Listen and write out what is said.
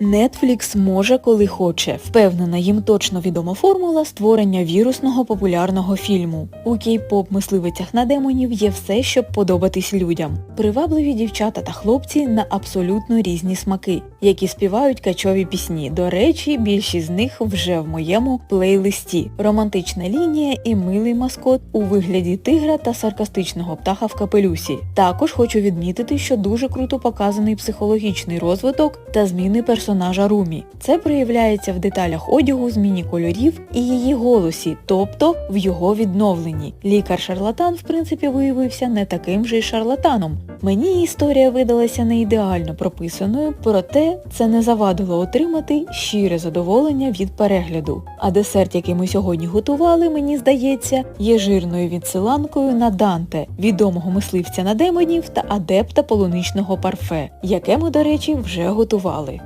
Netflix може, коли хоче. Впевнена, їм точно відома формула створення вірусного популярного фільму. У кей-поп мисливицях на демонів є все, щоб подобатись людям. Привабливі дівчата та хлопці на абсолютно різні смаки, які співають качові пісні. До речі, більшість з них вже в моєму плейлисті. Романтична лінія і милий маскот у вигляді тигра та саркастичного птаха в капелюсі. Також хочу відмітити, що дуже круто показаний психологічний розвиток та зміни персонажа Румі. Це проявляється в деталях одягу, зміні кольорів і її голосі, тобто в його відновленні. Лікар-шарлатан, в принципі, виявився не таким же й шарлатаном. Мені історія видалася не ідеально прописаною, проте це не завадило отримати щире задоволення від перегляду. А десерт, який ми сьогодні готували, мені здається, є жирною відсиланкою на Данте, відомого мисливця на демонів та адепта полуничного парфе, яке ми, до речі, вже готували.